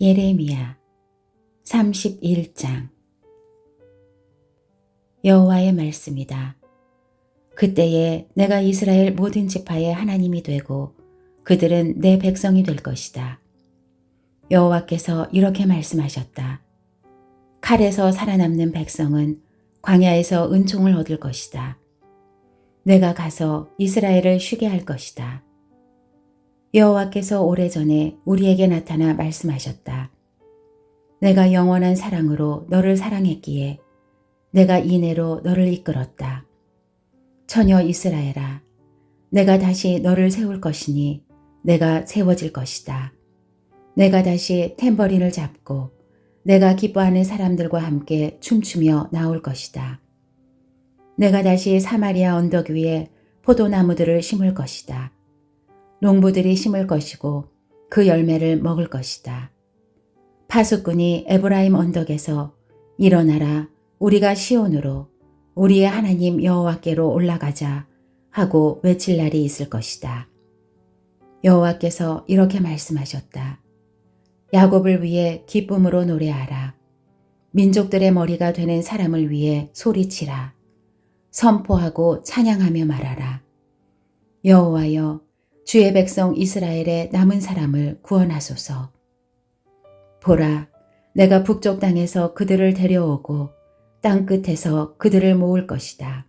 예레미야 31장 여호와의 말씀이다. 그때에 내가 이스라엘 모든 지파의 하나님이 되고 그들은 내 백성이 될 것이다. 여호와께서 이렇게 말씀하셨다. 칼에서 살아남는 백성은 광야에서 은총을 얻을 것이다. 내가 가서 이스라엘을 쉬게 할 것이다. 여호와께서 오래전에 우리에게 나타나 말씀하셨다. 내가 영원한 사랑으로 너를 사랑했기에 내가 이내로 너를 이끌었다. 처녀 이스라엘아, 내가 다시 너를 세울 것이니 내가 세워질 것이다. 내가 다시 탬버린을 잡고 내가 기뻐하는 사람들과 함께 춤추며 나올 것이다. 내가 다시 사마리아 언덕 위에 포도나무들을 심을 것이다. 농부들이 심을 것이고 그 열매를 먹을 것이다. 파수꾼이 에브라임 언덕에서 일어나라 우리가 시온으로 우리의 하나님 여호와께로 올라가자 하고 외칠 날이 있을 것이다. 여호와께서 이렇게 말씀하셨다. 야곱을 위해 기쁨으로 노래하라. 민족들의 머리가 되는 사람을 위해 소리치라. 선포하고 찬양하며 말하라. 여호와여 주의 백성 이스라엘의 남은 사람을 구원하소서. 보라, 내가 북쪽 땅에서 그들을 데려오고 땅 끝에서 그들을 모을 것이다.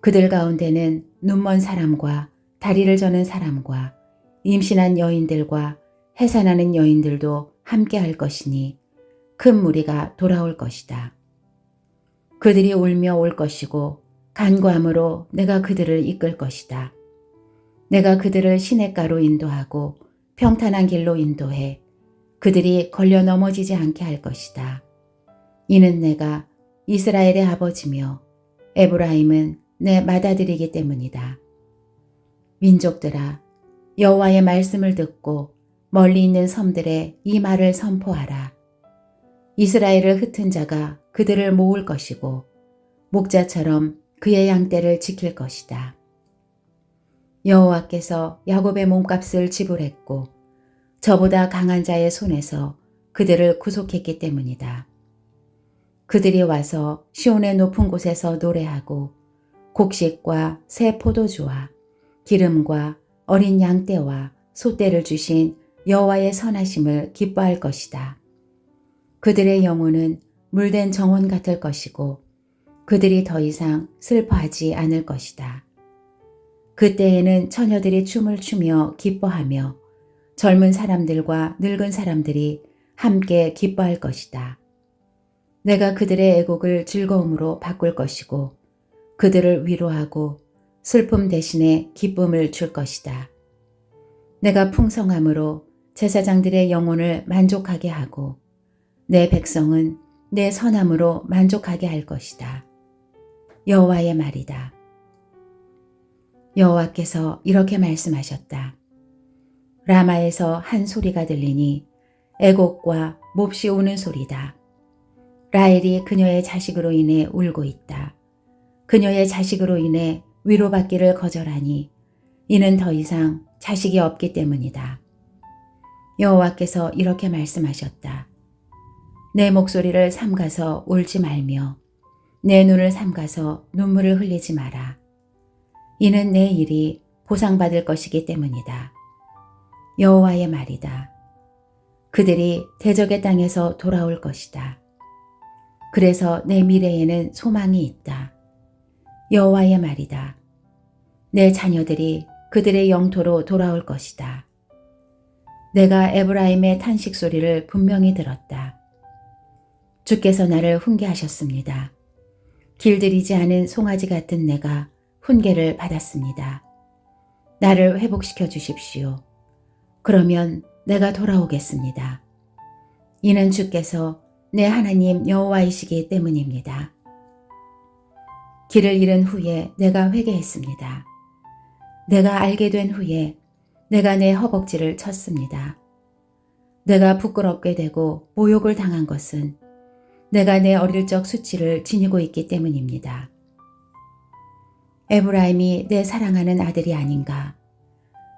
그들 가운데는 눈먼 사람과 다리를 저는 사람과 임신한 여인들과 해산하는 여인들도 함께 할 것이니 큰 무리가 돌아올 것이다. 그들이 울며 올 것이고 간구함으로 내가 그들을 이끌 것이다. 내가 그들을 시냇가로 인도하고 평탄한 길로 인도해 그들이 걸려 넘어지지 않게 할 것이다. 이는 내가 이스라엘의 아버지며 에브라임은 내 맏아들이기 때문이다. 민족들아 여호와의 말씀을 듣고 멀리 있는 섬들에 이 말을 선포하라. 이스라엘을 흩은 자가 그들을 모을 것이고 목자처럼 그의 양떼를 지킬 것이다. 여호와께서 야곱의 몸값을 지불했고 저보다 강한 자의 손에서 그들을 구속했기 때문이다. 그들이 와서 시온의 높은 곳에서 노래하고 곡식과 새 포도주와 기름과 어린 양떼와 소떼를 주신 여호와의 선하심을 기뻐할 것이다. 그들의 영혼은 물된 정원 같을 것이고 그들이 더 이상 슬퍼하지 않을 것이다. 그때에는 처녀들이 춤을 추며 기뻐하며 젊은 사람들과 늙은 사람들이 함께 기뻐할 것이다. 내가 그들의 애곡을 즐거움으로 바꿀 것이고 그들을 위로하고 슬픔 대신에 기쁨을 줄 것이다. 내가 풍성함으로 제사장들의 영혼을 만족하게 하고 내 백성은 내 선함으로 만족하게 할 것이다. 여호와의 말이다. 여호와께서 이렇게 말씀하셨다. 라마에서 한 소리가 들리니 애곡과 몹시 우는 소리다. 라헬이 그녀의 자식으로 인해 울고 있다. 그녀의 자식으로 인해 위로받기를 거절하니 이는 더 이상 자식이 없기 때문이다. 여호와께서 이렇게 말씀하셨다. 내 목소리를 삼가서 울지 말며 내 눈을 삼가서 눈물을 흘리지 마라. 이는 내 일이 보상받을 것이기 때문이다. 여호와의 말이다. 그들이 대적의 땅에서 돌아올 것이다. 그래서 내 미래에는 소망이 있다. 여호와의 말이다. 내 자녀들이 그들의 영토로 돌아올 것이다. 내가 에브라임의 탄식 소리를 분명히 들었다. 주께서 나를 훈계하셨습니다. 길들이지 않은 송아지 같은 내가 훈계를 받았습니다. 나를 회복시켜 주십시오. 그러면 내가 돌아오겠습니다. 이는 주께서 내 하나님 여호와이시기 때문입니다. 길을 잃은 후에 내가 회개했습니다. 내가 알게 된 후에 내가 내 허벅지를 쳤습니다. 내가 부끄럽게 되고 모욕을 당한 것은 내가 내 어릴 적 수치를 지니고 있기 때문입니다. 에브라임이 내 사랑하는 아들이 아닌가?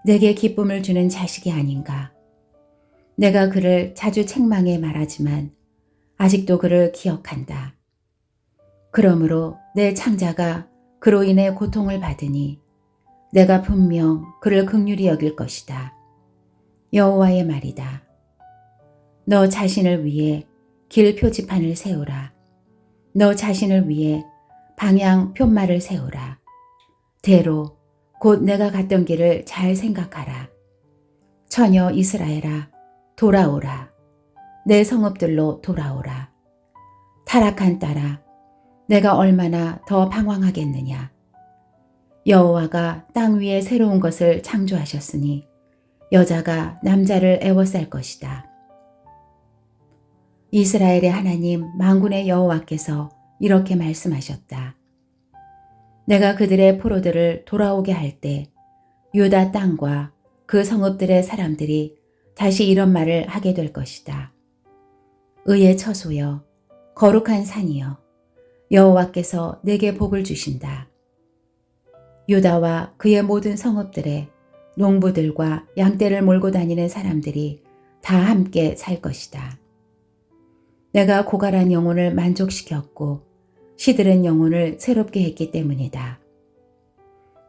내게 기쁨을 주는 자식이 아닌가? 내가 그를 자주 책망해 말하지만 아직도 그를 기억한다. 그러므로 내 창자가 그로 인해 고통을 받으니 내가 분명 그를 극률히 여길 것이다. 여호와의 말이다. 너 자신을 위해 길 표지판을 세우라. 너 자신을 위해 방향 표말을 세우라. 대로 곧 내가 갔던 길을 잘 생각하라. 처녀 이스라엘아, 돌아오라. 내 성읍들로 돌아오라. 타락한 딸아, 내가 얼마나 더 방황하겠느냐. 여호와가 땅 위에 새로운 것을 창조하셨으니 여자가 남자를 애워쌀 것이다. 이스라엘의 하나님 망군의 여호와께서 이렇게 말씀하셨다. 내가 그들의 포로들을 돌아오게 할 때 유다 땅과 그 성읍들의 사람들이 다시 이런 말을 하게 될 것이다. 의의 처소여, 거룩한 산이여, 여호와께서 내게 복을 주신다. 유다와 그의 모든 성읍들에 농부들과 양떼를 몰고 다니는 사람들이 다 함께 살 것이다. 내가 고갈한 영혼을 만족시켰고 시들은 영혼을 새롭게 했기 때문이다.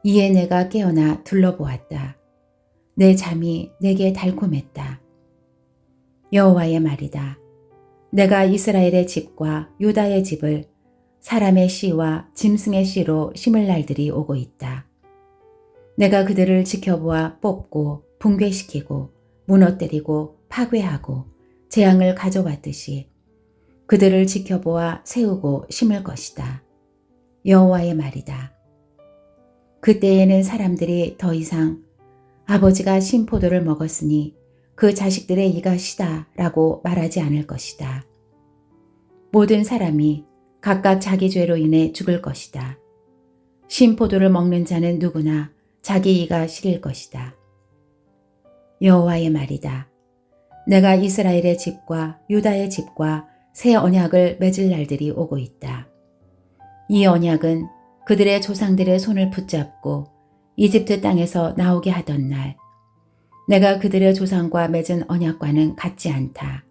이에 내가 깨어나 둘러보았다. 내 잠이 내게 달콤했다. 여호와의 말이다. 내가 이스라엘의 집과 유다의 집을 사람의 씨와 짐승의 씨로 심을 날들이 오고 있다. 내가 그들을 지켜보아 뽑고 붕괴시키고 무너뜨리고 파괴하고 재앙을 가져왔듯이 그들을 지켜보아 세우고 심을 것이다. 여호와의 말이다. 그때에는 사람들이 더 이상 아버지가 신포도를 먹었으니 그 자식들의 이가 시다 라고 말하지 않을 것이다. 모든 사람이 각각 자기 죄로 인해 죽을 것이다. 신포도를 먹는 자는 누구나 자기 이가 시릴 것이다. 여호와의 말이다. 내가 이스라엘의 집과 유다의 집과 새 언약을 맺을 날들이 오고 있다. 이 언약은 그들의 조상들의 손을 붙잡고 이집트 땅에서 나오게 하던 날, 내가 그들의 조상과 맺은 언약과는 같지 않다.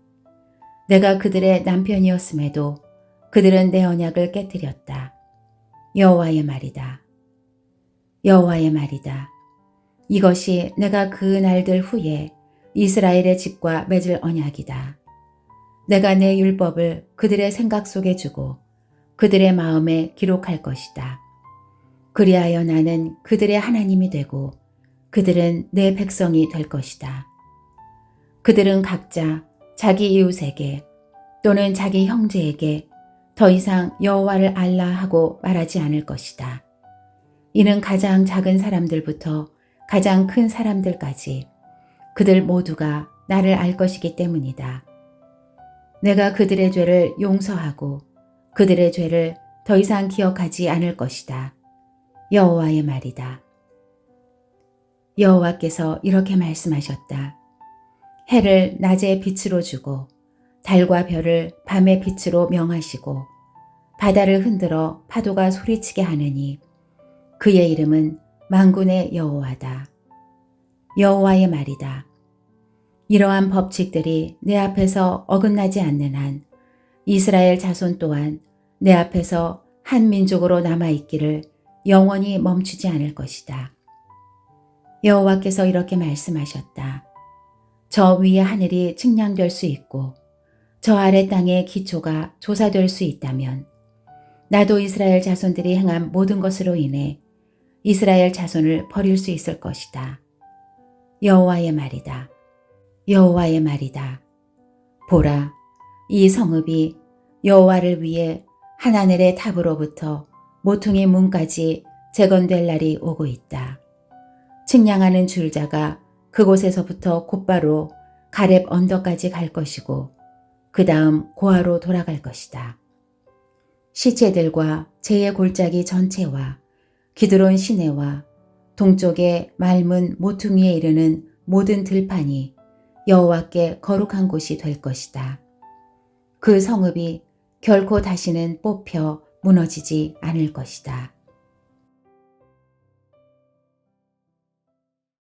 내가 그들의 남편이었음에도 그들은 내 언약을 깨뜨렸다. 여호와의 말이다. 여호와의 말이다. 이것이 내가 그 날들 후에 이스라엘의 집과 맺을 언약이다. 내가 내 율법을 그들의 생각 속에 주고 그들의 마음에 기록할 것이다. 그리하여 나는 그들의 하나님이 되고 그들은 내 백성이 될 것이다. 그들은 각자 자기 이웃에게 또는 자기 형제에게 더 이상 여호와를 알라 하고 말하지 않을 것이다. 이는 가장 작은 사람들부터 가장 큰 사람들까지 그들 모두가 나를 알 것이기 때문이다. 내가 그들의 죄를 용서하고 그들의 죄를 더 이상 기억하지 않을 것이다. 여호와의 말이다. 여호와께서 이렇게 말씀하셨다. 해를 낮의 빛으로 주고 달과 별을 밤의 빛으로 명하시고 바다를 흔들어 파도가 소리치게 하느니 그의 이름은 만군의 여호와다. 여호와의 말이다. 이러한 법칙들이 내 앞에서 어긋나지 않는 한 이스라엘 자손 또한 내 앞에서 한 민족으로 남아 있기를 영원히 멈추지 않을 것이다. 여호와께서 이렇게 말씀하셨다. 저 위의 하늘이 측량될 수 있고 저 아래 땅의 기초가 조사될 수 있다면 나도 이스라엘 자손들이 행한 모든 것으로 인해 이스라엘 자손을 버릴 수 있을 것이다. 여호와의 말이다. 여호와의 말이다. 보라, 이 성읍이 여호와를 위해 하나늘의 탑으로부터 모퉁이 문까지 재건될 날이 오고 있다. 측량하는 줄자가 그곳에서부터 곧바로 가렙 언덕까지 갈 것이고 그 다음 고아로 돌아갈 것이다. 시체들과 제의 골짜기 전체와 기드론 시내와 동쪽의 맑은 모퉁이에 이르는 모든 들판이 여호와께 거룩한 곳이 될 것이다. 그 성읍이 결코 다시는 뽑혀 무너지지 않을 것이다.